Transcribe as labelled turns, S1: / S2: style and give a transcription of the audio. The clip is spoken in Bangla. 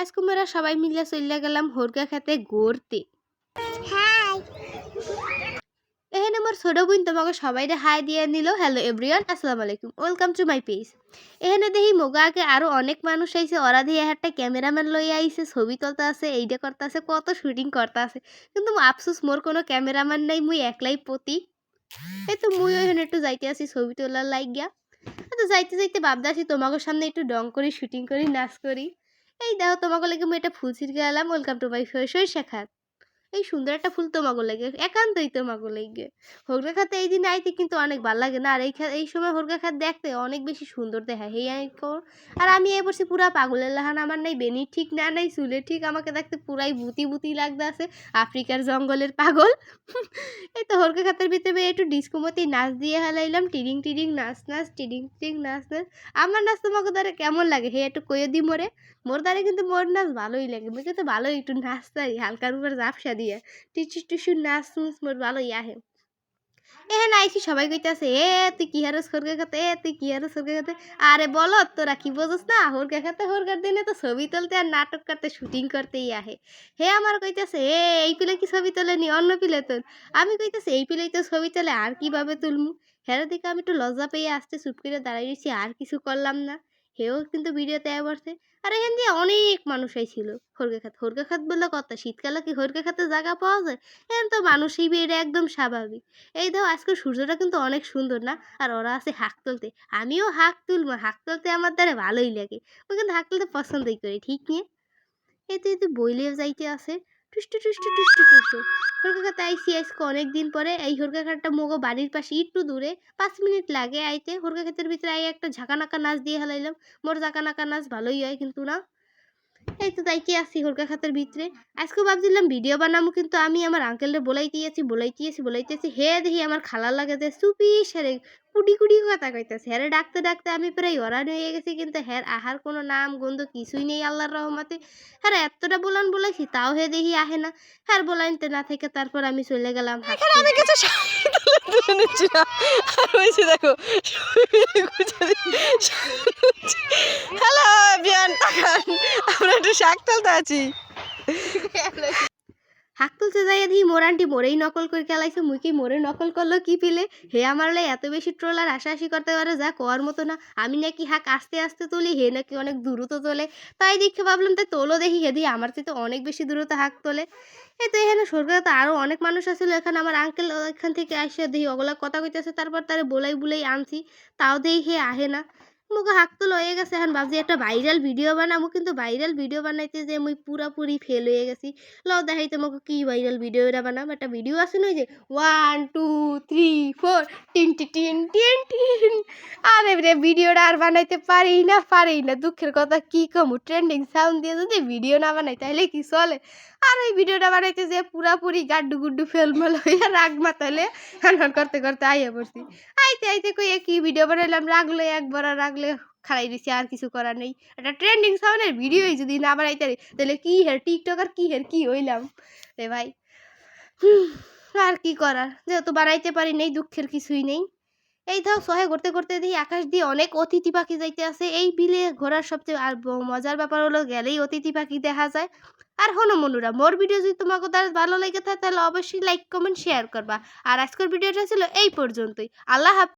S1: আজকে আমরা সবাই মিলে চলে গেলাম হরগা খেতে
S2: গড়তে
S1: এখানে আমার ছোট বোন তোমাকে সবাই হাই দিয়ে নিল। হ্যালো এভরিওয়ান আসসালামু আলাইকুম। ওয়েলকাম টু মাই পেজ এখানে দেখি মোগাকে আরও অনেক মানুষ আইছে। ওরা দিয়ে একটা ক্যামেরাম্যান লই আইছে ছবি তুলতে আছে এইটা করতে আছে কত শুটিং করতে আছে কিন্তু আফসোস মোর কোনো ক্যামেরাম্যান নাই মুই একলাই পতি। এই তো মুই ওইখানে একটু যাইতে আসি ছবি তোলার লাইক গিয়া তো যাইতে যাইতে ভাবতে আসি তোমাকে সামনে একটু ডং করি শুটিং করি নাচ করি। এই দাও তোমাকে লেগে মুই একটা ফুল গেলাম। ওয়েলকাম টু মাই সরিষা খাত। এই সুন্দর একটা ফুল তোমাকে লাগে, একান্তই তোমাকে লাগে। হরগা খাতে এই দিন আইতে কিন্তু অনেক ভালো লাগে না, আর এই এই সময় হরগা খাত দেখতে অনেক বেশি সুন্দর দেখায়। হেই আই আর আমি এ বসে পুরা পাগলের লাহান, আমার নাই বেনি ঠিক না, নাই চুলে ঠিক, আমাকে দেখতে পুরাই বুতি বুতি লাগতে আছে আফ্রিকার জঙ্গলের পাগল। এই তো হরগা খাতের ভিতরে একটু ডিস্কোমতি নাচ দিয়ে হালাইলাম, টিডিং টিডিং, নাচ নাচ, টিডিং টিডিং, নাচ নাচ। আমার নাচ তোমাকে দ্বারা কেমন লাগে? হে একটু কয়ে দি মোরে। মোর দ্বারা কিন্তু মোর নাচ ভালোই লাগে মুই কিন্তু ভালোই একটু নাচতারি হালকার উপর জাপসা দিয়ে, টিচু টিচু নাচ নুচ মোর ভালোই আহে। এখানে আইছি সবাই কইতাছে, এ, তুই কি হারস হরগা খাতে, এ, তুই কি হারস হরগা খাতে? আরে বলো, তোরা কি বোঝস না হরগা খাতে হরগার দিনে তো ছবি তুলতে আর নাটক করতে, শুটিং করতেই আহে। হে, আমার কইতাছে, এ, এই পিলে কি ছবি তোলে নি অন্য পিলে তোল আমি কইতাছে, এই পিলেই তো ছবি তোলে, আর কীভাবে তুলমু? হেরা দিকে আমি একটু লজ্জা পেয়ে আসতে চুপ করে দাঁড়াই রয়েছি আর কিছু করলাম না। হেও কিন্তু ভিডিওতে বসছে আর এখান দিয়ে অনেক মানুষ আইছিল হরগা খাত হরগা খাত বললে কথা শীতকালে কি হরগা খাতে জায়গা পাওয়া যায়? এখানে তো মানুষই বেড়ে একদম স্বাভাবিক। এই দাও আজকে সূর্যটা কিন্তু অনেক সুন্দর না? আর ওরা আছে হাঁক তুলতে। আমিও হাঁক তুলবো, হাঁক তুলতে আমার দ্বারা ভালোই লাগে। কিন্তু হাঁক তুলতে পছন্দই করি, ঠিক নিয়ে? এতে বইলেও যাইতে আছে। টুষ্টু টুষ্টু টুষ্টু টুষ্টু হরকা খাতে আইসি আজকে অনেক দিন পরে। এই হরকা খাটটা মগো বাড়ির পাশে একটু দূরে, পাঁচ মিনিট লাগে আইতে। হরকা খাতের ভিতরে আই একটা ঝাঁকানাকা নাচ দিয়ে হেলাইলাম। মোর ঝাঁকানাকা নাচ ভালোই হয় কিন্তু না। এই তো তাই কি আসি হরকা খাতের ভিতরে? আজকে ভাবছিলাম ভিডিও বানাবো কিন্তু আমি আমার আঙ্কেলরে বলাইতে আছি বলাইতে আছি বলাইতে আছি হে দেখি আমার খালা লাগাতে চুপি সেরে কুটি কুটি কথা কইতেছে। হ্যারে ডাকতে ডাকতে আমি প্রায় ওরান হয়ে গেছি কিন্তু হ্যার আহার কোনো নাম গন্ধ কিছুই নেই আল্লাহর রহমতে। হ্যাঁ এতটা বলান বলাইছি তাও হে দেখি আহে না। হ্যাঁ বলাইতে না থেকে তারপর আমি চলে গেলাম
S3: আমি কিছু আর দেখো আমরা তুলতে আছি
S1: হাক তুলতে যাই দেখি মোর আন্টি মোরেই নকল করে খেলাইছে, মুই কি মোরে নকল করল কি পিলে? হে আমার লাই এত বেশি ট্রোলার আশাআশি করতে পারে যা কোয়ার মতো না। আমি নাকি হাক আস্তে আস্তে তুলি, হে নাকি অনেক দ্রুত তোলে। তাই দেখে ভাবলাম, তাই তোলো দেখি, হে দিয়ে আমার থেকে অনেক বেশি দ্রুত হাক তোলে। এ তো এখানে সরকারে আরও অনেক মানুষ আছিল, এখানে আমার আঙ্কেল এখান থেকে আসে, দেখি ওগুলা কথা কইতেছে, তারপর তারে বলাই বুলাই আনছি। তাও দেখি হে আহে না। মুখে হাক তো লয়ে গেছে, এখন ভাবছি একটা ভাইরাল ভিডিও বানাবো, কিন্তু ভাইরাল ভিডিও বানাইতে যে মুই পুরাপুরি ফেল হয়ে গেছি। লও দেখাইতে আমাকে কি ভাইরাল ভিডিও এটা বানাম একটা ভিডিও আছে না যে ওয়ান টু থ্রি ফোর টিন টিন টিন টিন আরে রে ভিডিওটা আর বানাইতে পারি না পারি না। দুঃখের কথা কি কমু ট্রেন্ডিং সাউন্ড দিয়ে যদি ভিডিও না বানাই, তাহলে কি চলে? আর ওই ভিডিওটা বানাইতে যে পুরাপুরি গাড্ডু গুড্ডু ফেলমেল হইয়া রাগ মাতালে হান করতে করতে আইয়া পড়ছি। আইতে আইতে কই কি ভিডিও বানাইলাম রাগলে একবার রাগলে খাড়াই দিছি, আর কিছু করার নেই। একটা ট্রেন্ডিং সাউন্ডের ভিডিওই যদি না বানাইতে তাহলে কি হের টিকটক আর কি হের কি হইলাম? রে ভাই আর কি করার? যেহেতু বানাইতে পারি নেই, দুঃখের কিছুই নেই। এই ধর সহায় ঘুরতে ঘুরতে দেখি আকাশ দিয়ে অনেক অতিথি পাখি যাইতে আছে। এই বিলে ঘোরার সবচেয়ে আর মজার ব্যাপার হলো গেলেই অতিথি পাখি দেখা যায়। আর হলো মনুরা, মোর ভিডিও যদি তোমাকে তার ভালো লেগে থাকে তাহলে অবশ্যই লাইক কমেন্ট শেয়ার করবা। আর আজকের ভিডিওটা ছিল এই পর্যন্তই। আল্লাহ হাফেজ।